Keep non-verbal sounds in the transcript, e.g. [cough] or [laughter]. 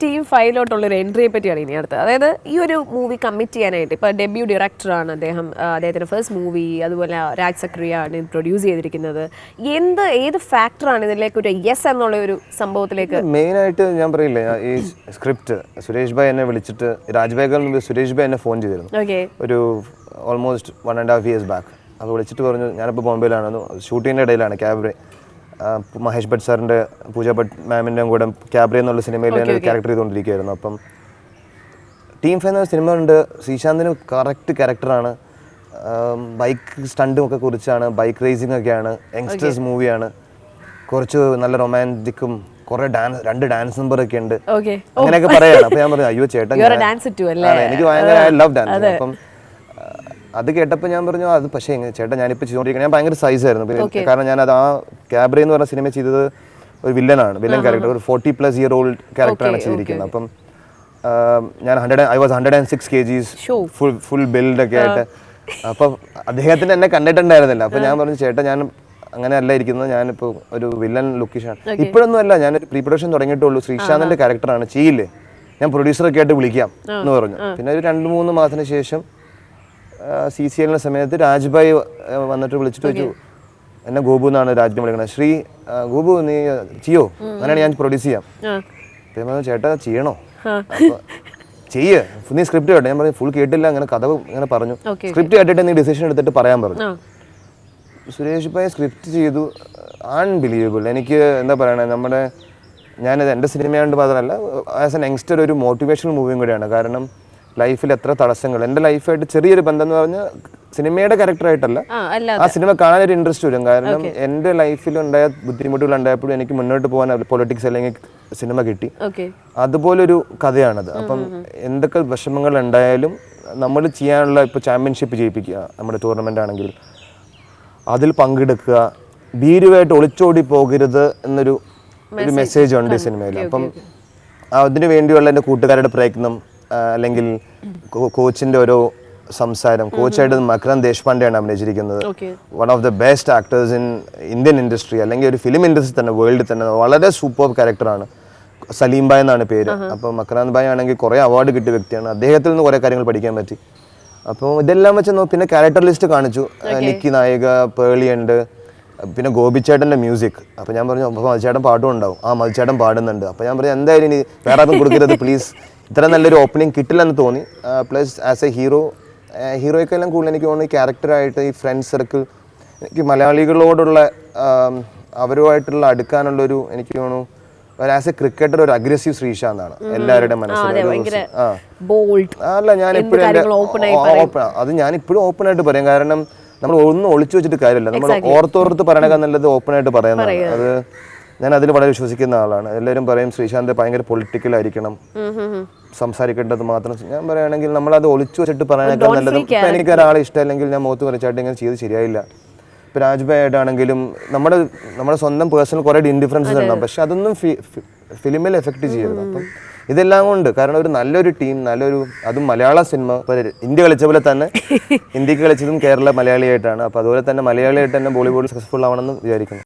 Team ഫൈവിലോട്ടുള്ള ഒരു എൻട്രിയെ പറ്റിയാണ് ഇനി അടുത്തത്. അതായത് ഈ ഒരു മൂവി കമ്മിറ്റ് ചെയ്യാനായിട്ട് ഇപ്പോൾ ഡെബ്യൂ ഡയറക്ടറാണ് അദ്ദേഹം അദ്ദേഹത്തിന്റെ ഫസ്റ്റ് മൂവി അതുപോലെ രാജ് സക്രിയാണ് പ്രൊഡ്യൂസ് ചെയ്തിരിക്കുന്നത്. എന്ത് ഏത് ഫാക്ടറാണ് ഇതിലേക്ക് ഒരു യെസ് എന്നുള്ള ഒരു സംഭവത്തിലേക്ക്? മെയിനായിട്ട് ഞാൻ പറയില്ലേ ഈ സ്ക്രിപ്റ്റ് സുരേഷ് ഭായ് എന്നെ വിളിച്ചിട്ട് മുമ്പ് സുരേഷ് ഭായ് എന്നെ ഫോൺ ചെയ്തിരുന്നു. ഓക്കെ ഒരു almost one and half years back അപ്പോൾ വിളിച്ചിട്ട് പറഞ്ഞു ഞാനിപ്പോൾ ബോംബെയിലാണ് ഷൂട്ടിങ്ങിന്റെ ഇടയിലാണ് ക്യാബ്രെ മഹേഷ് ഭട്ട് സാറിന്റെ പൂജ ഭട്ട് മാമിന്റെ കൂടെ ക്യാബ്രി എന്നുള്ള സിനിമയിൽ ഞാൻ ഒരു ക്യാരക്ടർ ചെയ്തുകൊണ്ടിരിക്കുകയായിരുന്നു. അപ്പം ടീം ഫൈവ് എന്ന സിനിമ ഉണ്ട്. ശ്രീശാന്തിന് കറക്റ്റ് ക്യാരക്ടറാണ് ബൈക്ക് സ്റ്റണ്ടും ഒക്കെ കുറിച്ചാണ് ബൈക്ക് റേസിംഗ് ഒക്കെയാണ് യങ്സ്റ്റേഴ്സ് മൂവിയാണ് കുറച്ച് നല്ല റൊമാന്റിക്കും കുറേ ഡാൻസ് രണ്ട് ഡാൻസ് നമ്പർ ഒക്കെ ഉണ്ട്. അങ്ങനെയൊക്കെ പറയാണ്. അപ്പൊ ഞാൻ പറഞ്ഞു അയ്യോ ചേട്ടൻ എനിക്ക് ഭയങ്കര ഐ ലവ് ഡാൻസ് അപ്പം അത് കേട്ടപ്പോൾ ഞാൻ പറഞ്ഞു അത് പക്ഷേ എങ്ങനെ ചേട്ടാ ഞാനിപ്പോൾ ചെയ്തുകൊണ്ടിരിക്കുന്നത് ഞാൻ ഭയങ്കര സൈസ് ആയിരുന്നു. പിന്നെ കാരണം ഞാൻ അത് ആ ക്യാബ്രേ എന്ന് പറഞ്ഞ സിനിമ ചെയ്തത് ഒരു വില്ലനാണ് വില്ലൻ ക്യാരക്ടർ ഒരു ഫോർട്ടി പ്ലസ് ഇയർ ഓൾഡ് ക്യാരക്ടറാണ് ചെയ്തിരിക്കുന്നത്. അപ്പം ഞാൻ hundred I was hundred and six K Gs full full build ഒക്കെ ആയിട്ട്. അപ്പം അദ്ദേഹത്തിന് എന്നെ കണ്ടിട്ടുണ്ടായിരുന്നില്ല. അപ്പം ഞാൻ പറഞ്ഞു ചേട്ടാ ഞാൻ അങ്ങനെ അല്ല ഇരിക്കുന്നത്. ഞാനിപ്പോൾ ഒരു വില്ലൻ ലൊക്കേഷനാണ് ഇപ്പോഴൊന്നും അല്ല ഞാനൊരു പ്രീ പ്രൊഡക്ഷൻ തുടങ്ങിയിട്ടുള്ളൂ ശ്രീശാന്തിന്റെ ക്യാരക്ടറാണ് ചെയ്യില്ലേ? ഞാൻ പ്രൊഡ്യൂസറൊക്കെ ആയിട്ട് വിളിക്കാം എന്ന് പറഞ്ഞു. പിന്നെ ഒരു രണ്ട് മൂന്ന് മാസത്തിന് ശേഷം സി സി എല്ലിന്റെ സമയത്ത് രാജ്ഭായ് വന്നിട്ട് വിളിച്ചിട്ട് വെച്ചു എന്നെ ഗോപു എന്നാണ് രാജ്യം വിളിക്കുന്നത് ശ്രീ ഗോപു നീ ചെയ്യോ? അങ്ങനെയാണ് ഞാൻ പ്രൊഡ്യൂസ് ചെയ്യാം. പറഞ്ഞു ചേട്ടാ ചെയ്യണോ? അപ്പൊ, ചെയ്യ്. നീ സ്ക്രിപ്റ്റ് കേട്ടോ. ഞാൻ പറഞ്ഞു ഫുൾ കേട്ടില്ല. അങ്ങനെ കഥ ഇങ്ങനെ പറഞ്ഞു. സ്ക്രിപ്റ്റ് കേട്ടിട്ട് നീ ഡിസിഷൻ എടുത്തിട്ട് പറയാൻ പറഞ്ഞു. സുരേഷ് ഭായ് സ്ക്രിപ്റ്റ് ചെയ്തു. അൺബിലീവബിൾ എനിക്ക് എന്താ പറയണേ നമ്മുടെ ഞാനത് എന്റെ സിനിമയായിട്ട് മാത്രമല്ല ആസ് എൻ യങ്സ്റ്റർ ഒരു മോട്ടിവേഷണൽ മൂവിയും കൂടിയാണ്. കാരണം ലൈഫിൽ എത്ര തടസ്സങ്ങൾ. എന്റെ ലൈഫായിട്ട് ചെറിയൊരു ബന്ധം എന്ന് പറഞ്ഞ സിനിമയുടെ ക്യാരക്ടറായിട്ടല്ല ആ സിനിമ കാണാൻ ഒരു ഇൻട്രസ്റ്റ് വരും. കാരണം എന്റെ ലൈഫിൽ ഉണ്ടായ ബുദ്ധിമുട്ടുകൾ ഉണ്ടായപ്പോഴും എനിക്ക് മുന്നോട്ട് പോകാൻ പൊളിറ്റിക്സ് അല്ലെങ്കിൽ സിനിമ കിട്ടി. അതുപോലൊരു കഥയാണത്. അപ്പം എന്തൊക്കെ വിഷമങ്ങൾ ഉണ്ടായാലും നമ്മൾ ചെയ്യാനുള്ള ഇപ്പോൾ ചാമ്പ്യൻഷിപ്പ് ജയിപ്പിക്കുക നമ്മുടെ ടൂർണമെന്റ് ആണെങ്കിൽ. അതിൽ പങ്കെടുക്കുക. ഭീരുവായിട്ട് ഒളിച്ചോടി പോകരുത് എന്നൊരു ഒരു മെസ്സേജ് ഉണ്ട് ഈ സിനിമയിൽ. അപ്പം അതിനു വേണ്ടിയുള്ള എന്റെ കൂട്ടുകാരുടെ പ്രയത്നം അല്ലെങ്കിൽ കോച്ചിന്റെ ഒരു സംസാരം. കോച്ചായിട്ട് മക്രൻ ദേശ്പാണ്ഡെയാണ് അഭിനയിച്ചിരിക്കുന്നത്. One of the best actors in Indian industry അല്ലെങ്കിൽ ഒരു ഫിലിം ഇൻഡസ്ട്രി തന്നെ വേൾഡിൽ തന്നെ വളരെ സൂപ്പർ ക്യാരക്ടറാണ് സലീം ബായ് എന്നാണ് പേര്. അപ്പോൾ മക്രാന്ത് ബായ് ആണെങ്കിൽ കുറേ അവാർഡ് കിട്ടിയ വ്യക്തിയാണ്. അദ്ദേഹത്തിൽ നിന്ന് കുറേ കാര്യങ്ങൾ പഠിക്കാൻ പറ്റി. അപ്പോൾ ഇതെല്ലാം വെച്ച് നോ പിന്നെ ക്യാരക്ടർ ലിസ്റ്റ് കാണിച്ചു. നിക്കി നായിക പേളി ഉണ്ട്. പിന്നെ ഗോപിച്ചേട്ടന്റെ മ്യൂസിക് അപ്പോൾ ഞാൻ പറഞ്ഞു അപ്പോൾ മതിച്ചേട്ടൻ പാട്ടും ഉണ്ടാവും. ആ മതിച്ചേട്ടൻ പാടുന്നുണ്ട്. അപ്പോൾ ഞാൻ പറഞ്ഞു എന്തായാലും ഇനി വേറെ ആർക്കും കൊടുക്കരുത് പ്ലീസ് ഇത്ര നല്ലൊരു ഓപ്പണിംഗ് കിട്ടില്ലെന്ന് തോന്നി. പ്ലസ് ആസ് എ ഹീറോ ഹീറോയ്ക്കെല്ലാം കൂടുതൽ എനിക്ക് തോന്നുന്നു ഈ ക്യാരക്ടറായിട്ട് ഈ ഫ്രണ്ട് സർക്കിൾ എനിക്ക് മലയാളികളോടുള്ള അവരുമായിട്ടുള്ള അടുക്കാനുള്ളൊരു എനിക്ക് തോന്നുന്നു ആസ് എ ക്രിക്കറ്റർ ഒരു അഗ്രസീവ് ശ്രീശാന്താണ് ഒരു- ബോൾഡ് അല്ല ഞാൻ ഇപ്പോഴും ഓപ്പൺ അത് ഞാൻ ഇപ്പോഴും ഓപ്പൺ ആയിട്ട് പറയും. കാരണം നമ്മൾ ഒന്നും ഒളിച്ചു വെച്ചിട്ട് കാര്യമില്ല. നമ്മൾ ഓർത്തോർത്ത് പറയണേക്കാൾ നല്ലത് ഓപ്പൺ ആയിട്ട് പറയുന്നതാണ്. അത് ഞാൻ അതിൽ വളരെ വിശ്വസിക്കുന്ന ആളാണ്. എല്ലാവരും പറയും ശ്രീശാന്ത് ഭയങ്കര പൊളിറ്റിക്കൽ ആയിരിക്കണം. സംസാരിക്കേണ്ടത് മാത്രം ഞാൻ പറയുകയാണെങ്കിൽ നമ്മൾ അത് ഒളിച്ചു വെച്ചിട്ട് പറയാനൊക്കെ നല്ലത് എനിക്ക് ഒരാളെ ഇഷ്ടമല്ലെങ്കിൽ ഞാൻ മുഖത്ത് വരച്ചായിട്ട് ഇങ്ങനെ ചെയ്ത് ശരിയായില്ല. ഇപ്പൊ രാജ്ഭായ് ആയിട്ടാണെങ്കിലും നമ്മുടെ നമ്മുടെ സ്വന്തം പേഴ്സണൽ കുറേ ഇൻഡിഫറൻസ് ഉണ്ടാവും. പക്ഷെ അതൊന്നും ഫിലിമിൽ എഫക്ട് ചെയ്യരുത്. അപ്പം ഇതെല്ലാം കൊണ്ട് കാരണം ഒരു നല്ലൊരു ടീം നല്ലൊരു അതും മലയാള സിനിമ ഇന്ത്യ കളിച്ച പോലെ തന്നെ [laughs] ഇന്ത്യയ്ക്ക് കളിച്ചതും കേരള മലയാളിയായിട്ടാണ്. അപ്പൊ അതുപോലെ തന്നെ മലയാളിയായിട്ട് തന്നെ ബോളിവുഡ് സക്സസ്ഫുൾ ആവണമെന്ന് വിചാരിക്കുന്നു.